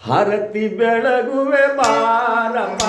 ಹರತಿ ಬೆಳಗುವೆ ಬಾರಪ್ಪ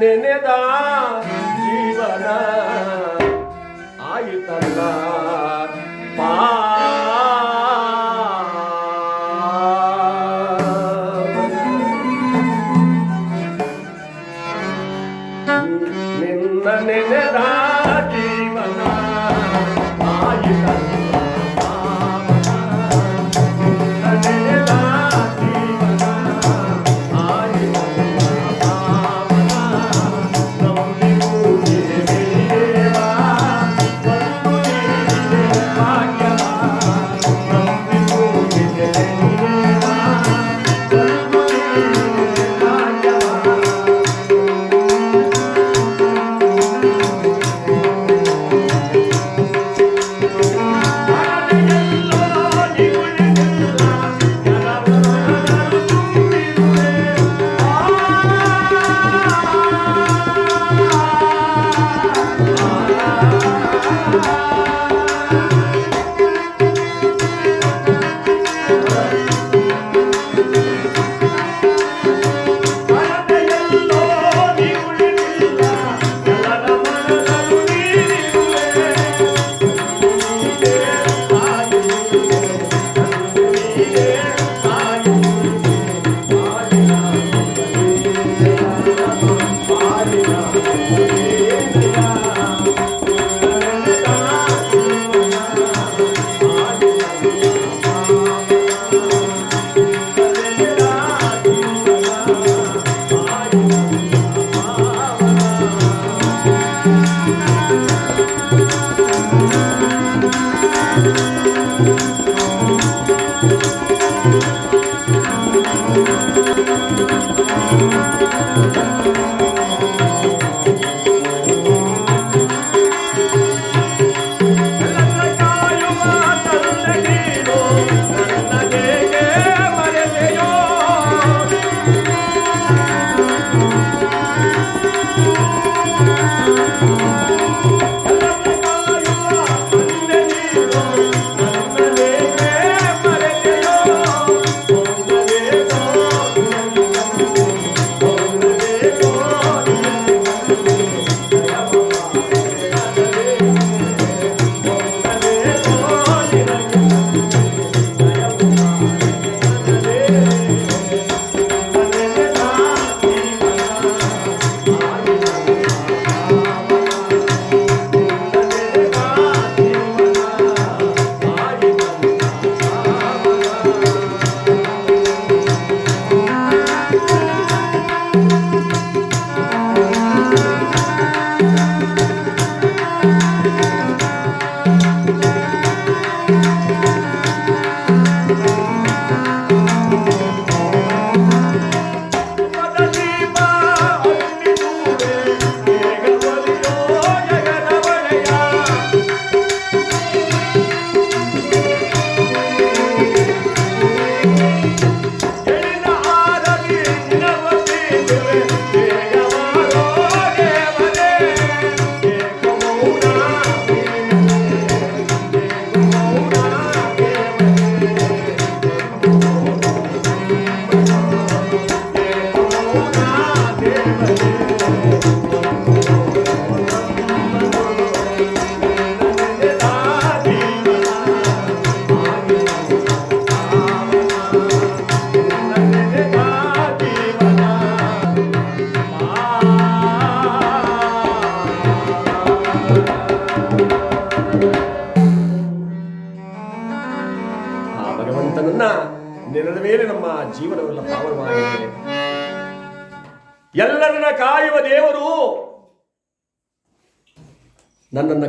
ನೆನೆದ ಜೀವನ ಆಯಿತಲ್ಲ.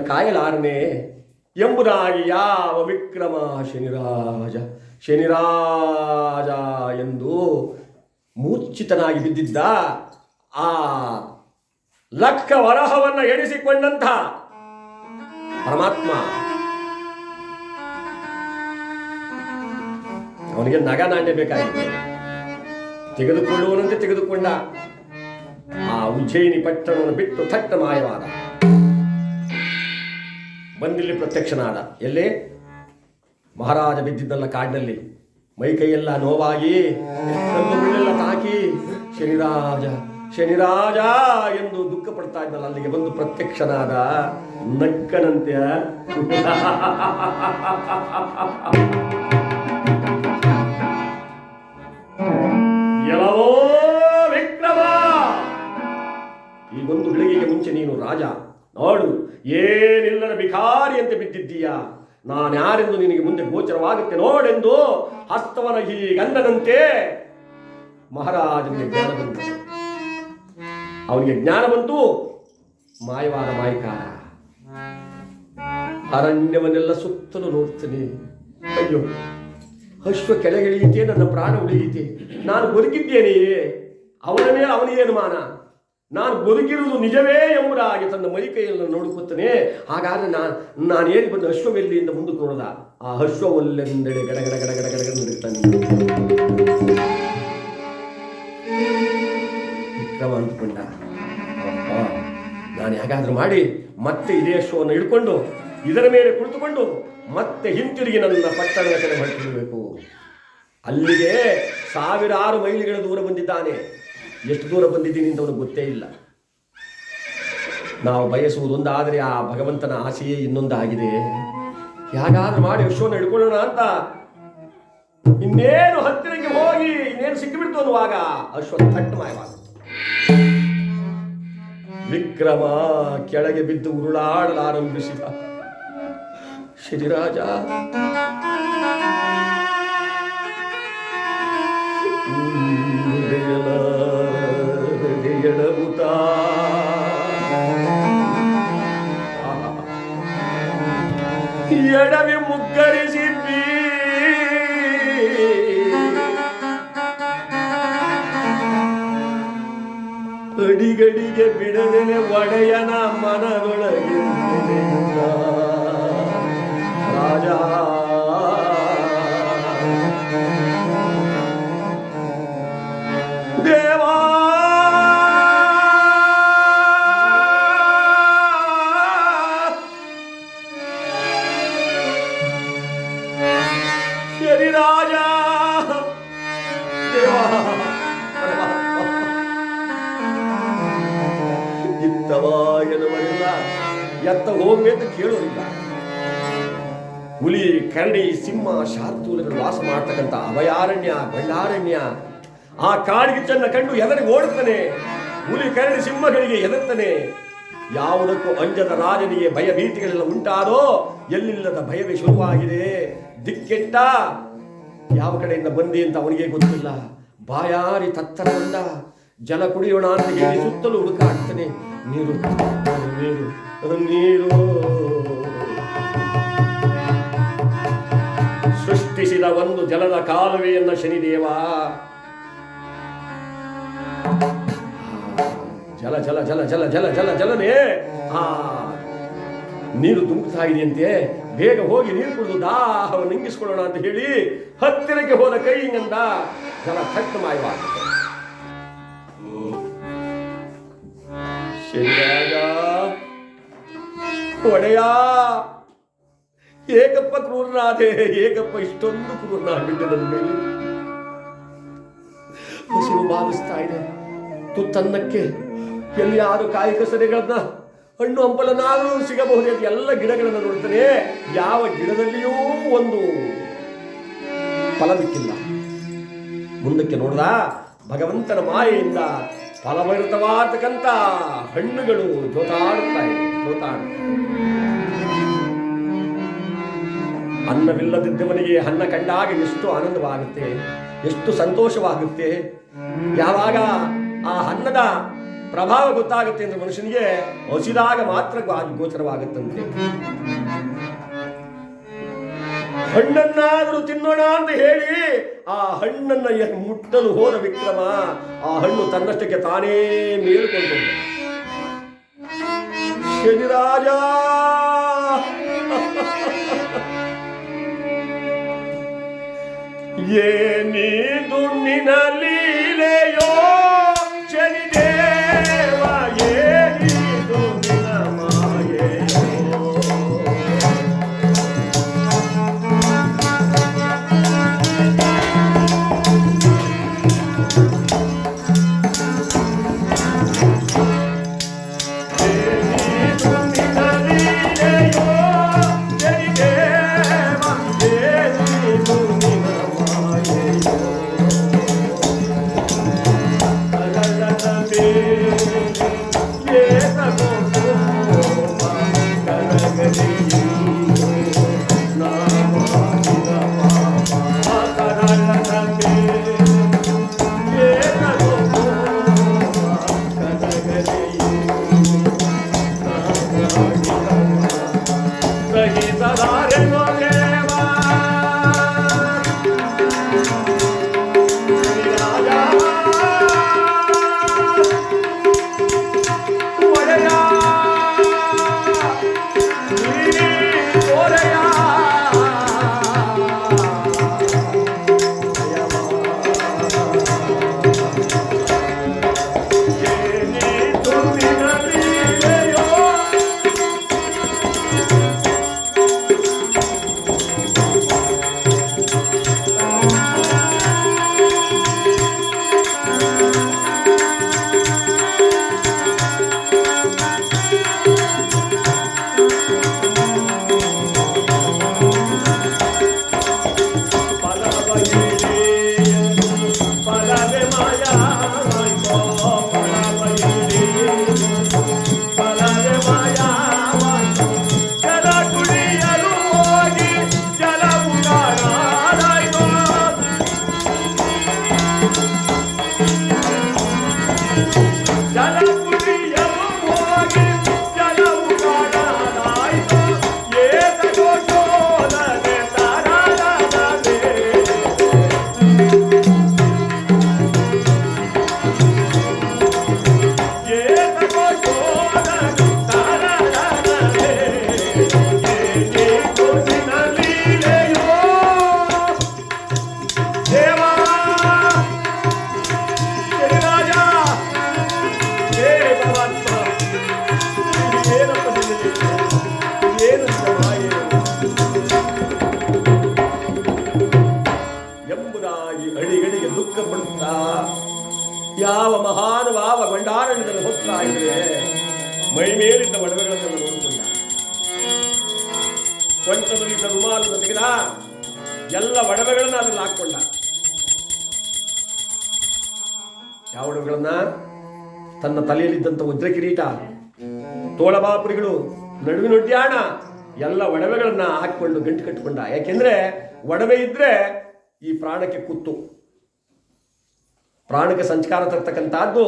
ಕಾಯಲಾರನೆ ಎಂಬುದಾಗಿ ಯಾವ ವಿಕ್ರಮ ಶನಿರಾಜ ಶನಿರಾಜ ಎಂದು ಮೂರ್ಛಿತನಾಗಿ ಬಿದ್ದಿದ್ದ ಆ ಲಕ್ಕ ವರಹವನ್ನು ಎಣಿಸಿಕೊಂಡಂಥ ಪರಮಾತ್ಮ. ಅವನಿಗೆ ನಗ ನಾಣ್ಯ ಬೇಕಾಗಿತ್ತು ತೆಗೆದುಕೊಳ್ಳುವನಂತೆ ತೆಗೆದುಕೊಂಡ. ಆ ಉಜ್ಜಯಿನಿ ಪಟ್ಟಣವನ್ನು ಬಿಟ್ಟು ಥಟ್ಟ ಮಾಯವಾದ ಬಂದಿಲ್ಲಿ ಪ್ರತ್ಯಕ್ಷನಾದ. ಎಲ್ಲಿ? ಮಹಾರಾಜ ಬಿದ್ದಿದ್ದಲ್ಲ ಕಾಡಿನಲ್ಲಿ. ಮೈ ಕೈಯೆಲ್ಲ ನೋವಾಗಿ ಮುಳ್ಳೆಲ್ಲ ತಾಕಿ ಶನಿರಾಜ ಶನಿರಾಜ ಎಂದು ದುಃಖ ಪಡ್ತಾ ಇದ್ದಲ್ಲ, ಅಲ್ಲಿಗೆ ಬಂದು ಪ್ರತ್ಯಕ್ಷನಾದ ನಕ್ಕನಂತೆ. ಎಲ್ಲವೋ ವಿಕ್ರಮ! ಈ ಒಂದು ಗಳಿಗೆಗೆ ಮುಂಚೆ ನೀನು ರಾಜ. ನೋಡು ಏನಿಲ್ಲದ ಭಿಕಾರಿಯಂತೆ ನಾನು ಯಾರೆಂದು ನಿನಗೆ ಮುಂದೆ ಗೋಚರವಾಗುತ್ತೆ ನೋಡೆಂದು? ಹಸ್ತವನ ಈ ಗಂಡನಂತೆ ಮಹಾರಾಜನಿಗೆ ಜ್ಞಾನ ಬಂತು. ಅವನಿಗೆ ಜ್ಞಾನ ಬಂತು. ಮಾಯವಾದ ಮಾಯಕಾರ. ಅರಣ್ಯವನ್ನೆಲ್ಲ ಸುತ್ತಲೂ ನೋಡ್ತೇನೆ. ಅಯ್ಯೋ, ಅಶ್ವ ಕೆಳಗಿಳಿಯಿತೆ, ನನ್ನ ಪ್ರಾಣ ಉಳಿಯಿತೆ. ನಾನು ಬದುಕಿದ್ದೇನೆಯೇ? ಅವನ ಮೇಲೆ ಅವನಿಗೇನು ಮಾನ ನಾನು ಬದುಕಿರುವುದು ನಿಜವೇ ಎಂಬುದಾಗಿ ತನ್ನ ಮೈಕೈಯನ್ನು ನೋಡುತ್ತಾನೆ ಹಾಗಾದ್ರೆ ನಾನು ನಾನು ಏರಿ ಬಂದು ಅಶ್ವವೆಲ್ಲಿಯಿಂದ ಮುಂದಕ್ಕೆ ನೋಡದ? ಆ ಅಶ್ವವಲ್ಲೆಂದೆಡೆ ಗಡಗಡ ಗಡಗಡ ಗಡಗಡ ನಡೀತಾನೆ ವಿಕ್ರಮ ಅಂದ್ಕೊಂಡ ನಾನು ಹೇಗಾದ್ರೂ ಮಾಡಿ ಮತ್ತೆ ಇದೇ ಅಶ್ವವನ್ನು ಹಿಡ್ಕೊಂಡು, ಇದರ ಮೇಲೆ ಕುಳಿತುಕೊಂಡು ಮತ್ತೆ ಹಿಂತಿರುಗಿ ನನ್ನ ಪಟ್ಟಣದ ಕಡೆ ಹೊರಟಿರಬೇಕು ಅಲ್ಲಿಗೆ ಸಾವಿರಾರು ಮೈಲಿಗಳ ದೂರ ಬಂದಿದ್ದಾನೆ. ಎಷ್ಟು ದೂರ ಬಂದಿದ್ದೀನಿ ಅಂತ ಅವನಿಗೆ ಗೊತ್ತೇ ಇಲ್ಲ. ನಾವು ಬಯಸುವುದೊಂದಾದರೆ ಆ ಭಗವಂತನ ಆಸೆಯೇ ಇನ್ನೊಂದಾಗಿದೆ. ಹೇಗಾದ್ರೂ ಮಾಡಿ ವಿಶ್ವವನ್ನು ಹಿಡ್ಕೊಳ್ಳೋಣ ಅಂತ. ಇನ್ನೇನು ಹತ್ತಿರಕ್ಕೆ ಹೋಗಿ, ಇನ್ನೇನು ಸಿಕ್ಕಿಬಿಡ್ತು ಅನ್ನುವಾಗ ಅಶ್ವ ಮಾಯವಾಗುತ್ತೆ ವಿಕ್ರಮ ಕೆಳಗೆ ಬಿದ್ದು ಉರುಳಾಡಲಾರಂಭಿಸಿದ. ಶ್ರೀರಾಜ ಶರೀರಾಜ ರಾಜ ಎತ್ತ ಹೋಗಿ ಅಂತ ಕೇಳೋರಿಲ್ಲ ಹುಲಿ ಕರಡಿ ಸಿಂಹ ಶಾರ್ತೂಲಗಳು ವಾಸ ಮಾಡ್ತಕ್ಕಂಥ ಅಭಯಾರಣ್ಯ ಭಂಡಾರಣ್ಯ ಆ ಕಾಡಿಗೆ ಚೆನ್ನ ಕಂಡು ಎದರಿ ಓಡುತ್ತಾನೆ ಹುಲಿ ಕರಡಿ ಸಿಂಹಗಳಿಗೆ ಎದುರ್ತಾನೆ ಯಾವುದಕ್ಕೂ ಅಂಜದ ರಾಜನಿಗೆ ಭಯ ಭೀತಿಗಳೆಲ್ಲ ಉಂಟಾದೋ ಎಲ್ಲಿಲ್ಲದ ಭಯವೇ ಶುರುವಾಗಿದೆ ದಿಕ್ಕೆಟ್ಟ ಯಾವ ಕಡೆಯಿಂದ ಬಂದಿ ಅಂತ ಅವನಿಗೆ ಗೊತ್ತಿಲ್ಲ. ಬಾಯಾರಿ ತತ್ತರಗೊಂಡ ಜಲ ಕುಡಿಯೋಣ ಅಂತ ಹೇಳಿ ಸುತ್ತಲೂ ಹುಡುಕಾಡ್ತಾನೆ ನೀರು ನೀರು ನೀರು. ಸೃಷ್ಟಿಸಿದ ಒಂದು ಜಲದ ಕಾಲುವೆಯನ್ನ ಶನಿದೇವ. ಜಲ ಜಲ ಜಲ ಜಲ ಜಲ ಜಲ, ಜಲನೇ. ಆ, ನೀರು ತುಂಬುತ್ತಾ ಇದೆಯಂತೆ. ಬೇಗ ಹೋಗಿ ನೀರು ಕುಡಿದು ದಾಹವ ನಿಂಗಿಸ್ಕೊಳ್ಳೋಣ ಅಂತ ಹೇಳಿ ಹತ್ತಿರಕ್ಕೆ ಹೋದ ಕೈ ಹಿಂಗಂದ ಜನ ಥಟ್ಟ ಮಾಯವಾಗುತ್ತೆ ಒಡೆಯ, ಏಕಪ್ಪ ಕ್ರೂರನಾದೆ, ಏಕಪ್ಪ ಇಷ್ಟೊಂದು ಕ್ರೂರನಾಗ್ಬಿಟ್ಟೆ ನನ್ನ ಮೇಲೆ. ಹಸಿರು ಬಾಧಿಸ್ತಾ ಇದೆ. ತುತ್ತನ್ನಕ್ಕೆ ಎಲ್ಲಿಯಾರು ಕಾಯಕ ಕಸರೆಗಳನ್ನ ಹಣ್ಣು ಹಂಪಲನಾದರೂ ಸಿಗಬಹುದು ಅಂತ ಎಲ್ಲ ಗಿಡಗಳನ್ನು ನೋಡಿದರೆ ಯಾವ ಗಿಡದಲ್ಲಿಯೂ ಒಂದು ಫಲವಿಕ್ಕಿಲ್ಲ. ಮುಂದಕ್ಕೆ ನೋಡ್ದ ಭಗವಂತನ ಮಾಯೆಯಿಂದ ಫಲಭರಿತವಾದಕ್ಕಂಥ ಹಣ್ಣುಗಳು ಜೋತಾಡುತ್ತಾ ಇವೆ, ಜೋತಾಡುತ್ತಾ ಅನ್ನವಿಲ್ಲದಿದ್ದವನಿಗೆ ಅನ್ನ ಕಂಡಾಗ ಎಷ್ಟು ಆನಂದವಾಗುತ್ತೆ, ಎಷ್ಟು ಸಂತೋಷವಾಗುತ್ತೆ. ಯಾವಾಗ ಆ ಅನ್ನದ ಪ್ರಭಾವ ಗೊತ್ತಾಗುತ್ತೆ ಅಂದ್ರೆ ಮನುಷ್ಯನಿಗೆ ಹಸಿದಾಗ ಮಾತ್ರ ಗೋಚರವಾಗುತ್ತಂತೆ. ಹಣ್ಣನ್ನಾದರೂ ತಿನ್ನೋಣ ಅಂತ ಹೇಳಿ ಆ ಹಣ್ಣನ್ನ ಮುಟ್ಟಲು ಹೋದ ವಿಕ್ರಮ ಆ ಹಣ್ಣು ತನ್ನಷ್ಟಕ್ಕೆ ತಾನೇ ಮೇಲ್ಕೊಂಡು ಶನಿರಾಜ ಏನಿದು ನಿನ ಸೊಂಟದಲ್ಲಿದ್ದ ರುಮಾಲನ್ನು ತೆಗೆದ ಎಲ್ಲ ಒಡವೆಗಳನ್ನ ಅದರಲ್ಲಿ ಹಾಕೊಂಡ ಯಾವ ಒಡವೆಗಳನ್ನ? ತನ್ನ ತಲೆಯಲ್ಲಿದ್ದಂಥ ಉದ್ರ ಕಿರೀಟ ತೋಳಬಾಪುರಿಗಳು ನಡುವಿನೊಡ್ಯಾಣ ಎಲ್ಲ ಒಡವೆಗಳನ್ನ ಹಾಕಿಕೊಂಡು ಗಂಟು ಕಟ್ಟಿಕೊಂಡ. ಯಾಕೆಂದ್ರೆ ಒಡವೆ ಇದ್ರೆ ಈ ಪ್ರಾಣಕ್ಕೆ ಕುತ್ತು. ಪ್ರಾಣಕ್ಕೆ ಸಂಸ್ಕಾರ ತರ್ತಕ್ಕಂಥದ್ದು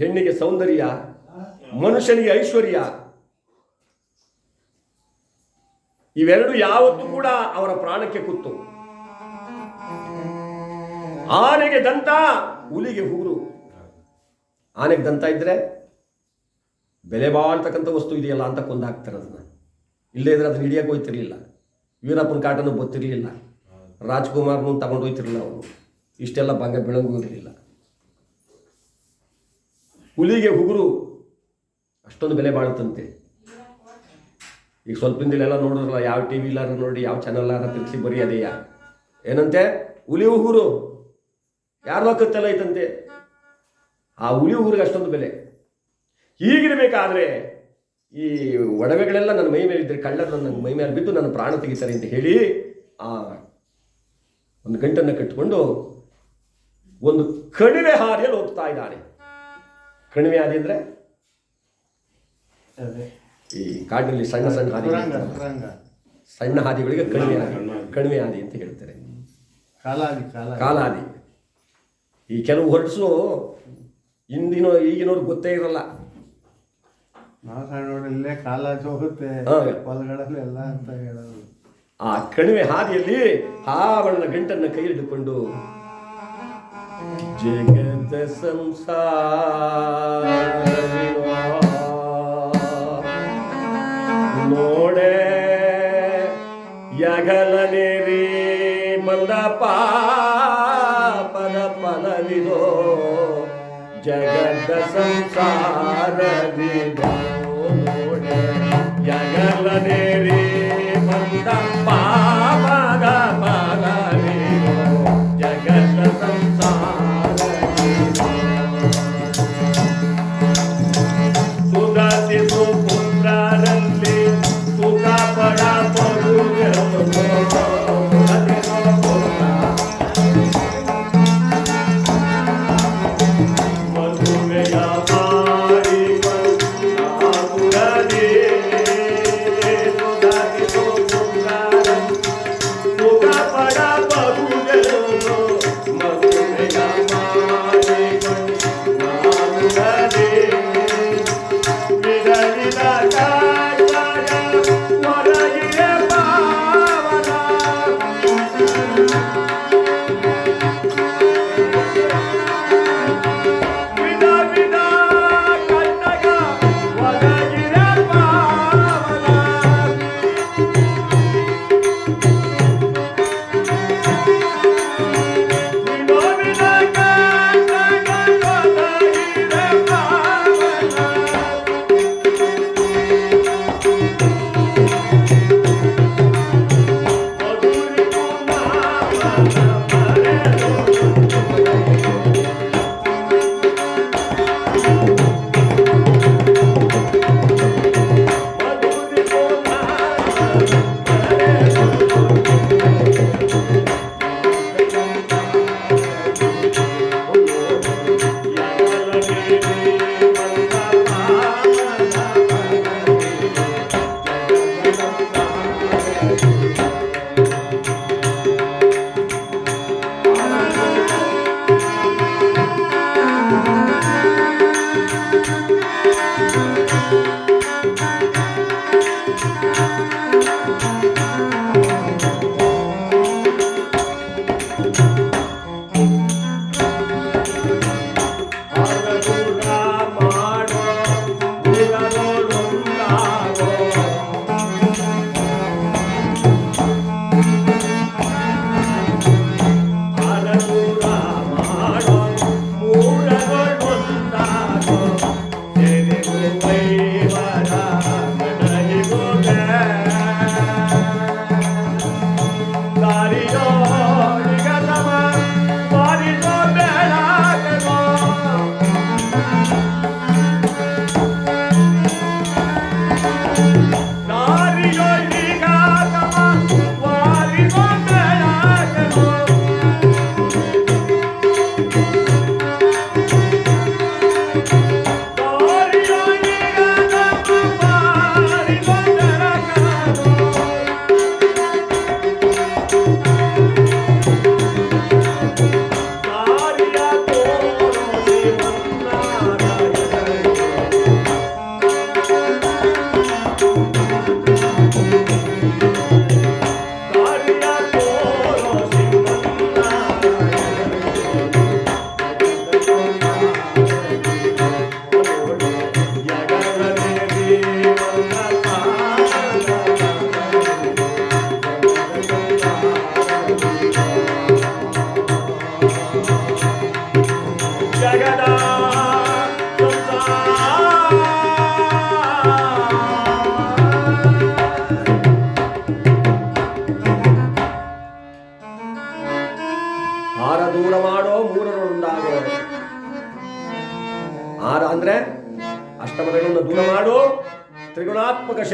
ಹೆಣ್ಣಿಗೆ ಸೌಂದರ್ಯ, ಮನುಷ್ಯನಿಗೆ ಐಶ್ವರ್ಯ. ಇವೆರಡು ಯಾವತ್ತೂ ಕೂಡ ಅವರ ಪ್ರಾಣಕ್ಕೆ ಕುತ್ತು. ಆನೆಗೆ ದಂತ, ಹುಲಿಗೆ ಹುಗುರು ಆನೆಗೆ ದಂತ ಇದ್ರೆ ಬೆಲೆ ಬಾಳ್ತಕ್ಕಂಥ ವಸ್ತು ಇದೆಯಲ್ಲ ಅಂತ ಕೊಂದು ಹಾಕ್ತಾರೆ ಅದನ್ನ. ಇಲ್ಲದೇ ಇದ್ರೆ ಅದನ್ನ ಹಿಡಿಯಕ್ಕೆ ಹೋಯ್ತಿರ್ಲಿಲ್ಲ. ವೀರಪ್ಪನ ಕಾಟನೂ ಗೊತ್ತಿರಲಿಲ್ಲ ರಾಜ್ಕುಮಾರ್ನು ತಗೊಂಡು ಹೋಯ್ತಿರಲಿಲ್ಲ ಅವರು ಇಷ್ಟೆಲ್ಲ ಬಂಗ ಬೆಳಂಗು ಇರಲಿಲ್ಲ. ಹುಲಿಗೆ ಹುಗುರು ಅಷ್ಟೊಂದು ಬೆಲೆ ಬಾಳುತ್ತಂತೆ. ಈಗ ಸ್ವಲ್ಪ ದಿನದಲ್ಲೆಲ್ಲ ನೋಡಿದ್ರಲ್ಲ, ಯಾವ ಟಿ ವಿ ಇಲ್ಲಾರು ನೋಡಿ, ಯಾವ ಚಾನಲ್ ಆರ ತಿರ್ಗಿಸಿ ಬರೀ ಅದೇಯ? ಏನಂತೆ? ಹುಲಿ ಉಗುರು ಯಾರೋ ಕತ್ತೆಲ್ಲ ಐತಂತೆ ಆ ಹುಲಿ ಉಗುರಿಗೆ ಅಷ್ಟೊಂದು ಬೆಲೆ. ಹೀಗಿರಬೇಕಾದ್ರೆ ಈ ಒಡವೆಗಳೆಲ್ಲ ನನ್ನ ಮೈ ಮೇಲೆ ಇದ್ರೆ ಕಳ್ಳರು ನನ್ನ ಮೈ ಮೇಲೆ ಬಿದ್ದು ನನ್ನ ಪ್ರಾಣ ತೆಗಿತಾರೆ ಅಂತ ಹೇಳಿ ಆ ಒಂದು ಗಂಟನ್ನು ಕಟ್ಟಿಕೊಂಡು ಒಂದು ಕಣಿವೆ ಹಾದಿಯಲ್ಲಿ ಹೋಗ್ತಾ ಇದ್ದಾನೆ ಕಣಿವೆ ಹಾದಿ ಅಂದರೆ? ಅದೇ. ಈ ಕಾಡಿನಲ್ಲಿ ಸಣ್ಣ ಸಣ್ಣ ಹಾದಿ ಸಣ್ಣ ಹಾದಿಗಳಿಗೆ ಕಡಿಮೆ ಹಾದಿ ಕಡಿಮೆ ಹಾದಿ. ಅಂತ ಹೇಳ್ತಾರೆ. ಕಾಲಾದಿ ಕಾಲ ಕಾಲಾದಿ. ಈ ಕೆಲವು ಹೊರಟು ಇಂದಿನ ಈಗಿನವ್ರು ಗೊತ್ತೇ ಇರಲ್ಲ. ಹೋಗುತ್ತೆ. ಹೊಲಗಳಲ್ಲೆಲ್ಲ ಅಂತ ಹೇಳೋದು ಆ ಕಣಿವೆ ಹಾದಿಯಲ್ಲಿ ಹಾವಣ್ಣ ಗಂಟನ್ನ ಕೈ ಹಿಡಿದುಕೊಂಡು ಜಗದ ಸಂಸಾರ ನೋಡೆ ಯಗಲನೇರಿ ಬಂದ ಪಾಪದ ಫಲವಿದೋ ಜಗದ ಸಂಸಾರವಿದೋ ನೋಡೆ ಯಗಲನೇರಿ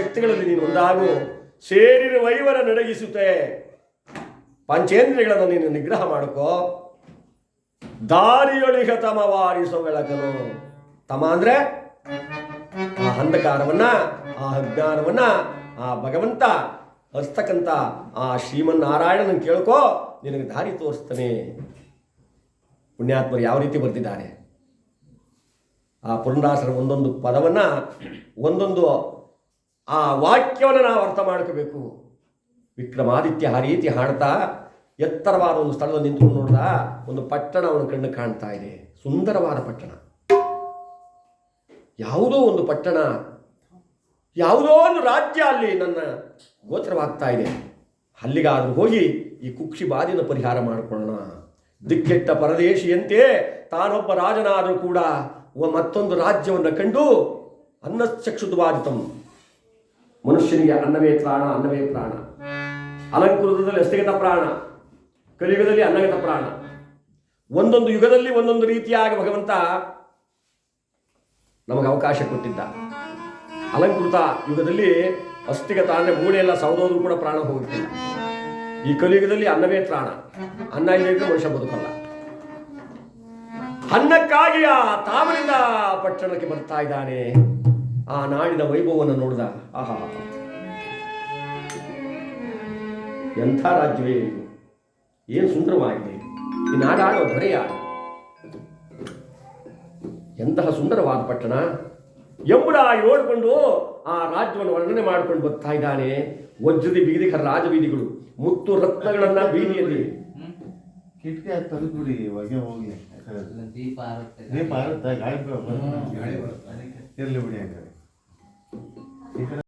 ಶಕ್ತಿಗಳಲ್ಲಿ ನೀನು ಒಂದಾಗು. ಸೇರಿರುವ ವೈವರ ನಡಗಿಸುತ್ತೆ. ಪಂಚೇಂದ್ರಿಯಗಳನ್ನು ನೀನು ನಿಗ್ರಹ ಮಾಡ್ಕೋ. ದಾರಿಯೊಳಿಗ ತಮ ವಾರಿಸೋ ಬೆಳಕನು. ತಮ ಅಂದ್ರೆ ಆ ಅಂಧಕಾರವನ್ನ, ಆ ಅಜ್ಞಾನವನ್ನ, ಆ ಭಗವಂತ ಹಸ್ತಕ್ಕಂಥ ಆ ಶ್ರೀಮನ್ನಾರಾಯಣನ ಕೇಳ್ಕೋ. ನಿನಗೆ ದಾರಿ ತೋರಿಸ್ತಾನೆ. ಪುಣ್ಯಾತ್ಮರು ಯಾವ ರೀತಿ ಬರ್ತಿದ್ದಾರೆ? ಆ ಪುರಂದಾಸರ ಒಂದೊಂದು ಪದವನ್ನು, ಒಂದೊಂದು ಆ ವಾಕ್ಯವನ್ನು ನಾವು ಅರ್ಥ ಮಾಡ್ಕೋಬೇಕು. ವಿಕ್ರಮಾದಿತ್ಯ ಆ ರೀತಿ ಹಾಡ್ತಾ ಎತ್ತರವಾದ ಒಂದು ಸ್ಥಳದಲ್ಲಿ ನಿಂತು ನೋಡ್ದ ಒಂದು ಪಟ್ಟಣ ಅವನ ಕಣ್ಣು ಕಾಣ್ತಾ ಇದೆ. ಸುಂದರವಾದ ಪಟ್ಟಣ. ಯಾವುದೋ ಒಂದು ಪಟ್ಟಣ, ಯಾವುದೋ ಒಂದು ರಾಜ್ಯ ಅಲ್ಲಿ ನನ್ನ ಗೋಚರವಾಗ್ತಾ ಇದೆ. ಅಲ್ಲಿಗಾದರೂ ಹೋಗಿ ಈ ಕುಕ್ಷಿ ಬಾದಿನ ಪರಿಹಾರ ಮಾಡಿಕೊಳ್ಳೋಣ. ದಿಕ್ಕೆಟ್ಟ ಪರದೇಶಿಯಂತೆ ತಾನೊಬ್ಬ ರಾಜನಾದರೂ ಕೂಡ ಮತ್ತೊಂದು ರಾಜ್ಯವನ್ನು ಕಂಡು ಅನ್ನಚಕ್ಷುದ್ವಾದಿತಂ ಮನುಷ್ಯನಿಗೆ ಅನ್ನವೇ ಪ್ರಾಣ ಅನ್ನವೇ ಪ್ರಾಣ. ಅಲಂಕೃತದಲ್ಲಿ ಅಸ್ಥಿಗತ ಪ್ರಾಣ, ಕಲಿಯುಗದಲ್ಲಿ ಅನ್ನಗತ ಪ್ರಾಣ. ಒಂದೊಂದು ಯುಗದಲ್ಲಿ ಒಂದೊಂದು ರೀತಿಯಾಗಿ ಭಗವಂತ ನಮಗೆ ಅವಕಾಶ ಕೊಟ್ಟಿದ್ದ. ಅಲಂಕೃತ ಯುಗದಲ್ಲಿ ಅಸ್ಥಿಗತ ಅಂದರೆ ಎಲ್ಲ ಸೌದೋದ್ರು ಕೂಡ ಪ್ರಾಣ ಹೋಗುತ್ತಿಲ್ಲ. ಈ ಕಲಿಯುಗದಲ್ಲಿ ಅನ್ನವೇ ಪ್ರಾಣ ಅನ್ನ ಇಲ್ಲದೆ ಮನುಷ್ಯ ಬದುಕಲ್ಲ. ಅನ್ನಕ್ಕಾಗಿ ಆ ಪಟ್ಟಣಕ್ಕೆ ಬರ್ತಾ ಇದ್ದಾನೆ. ಆ ನಾಡಿನ ವೈಭವವನ್ನು ನೋಡಿದ ಆಹಾ. ಎಂಥ ರಾಜ್ಯವೇ ಇದು? ಏನು ಸುಂದರವಾಗಿದೆ ಈ ನಾಡಾಡೋ ದೊರೆಯ ಎಂತಹ ಸುಂದರವಾದ ಪಟ್ಟಣ? ಎಂಬುದಾಗಿ ನೋಡಿಕೊಂಡು ಆ ರಾಜ್ಯವನ್ನು ವರ್ಣನೆ ಮಾಡಿಕೊಂಡು ಬರ್ತಾ ಇದ್ದಾನೆ. ವಜ್ರದಿ ಬೀದಿಕರ ರಾಜಬೀದಿಗಳು ಮುತ್ತು ರತ್ನಗಳನ್ನ ಬೀದಿಯಲ್ಲಿ. ಕಿಟಕಿ ಹೊಗೆ. ದೀಪ ಇರ್ಲಿ ಬಿಡಿ ಹಂಗಾರೆ. ಈ ಕಡೆ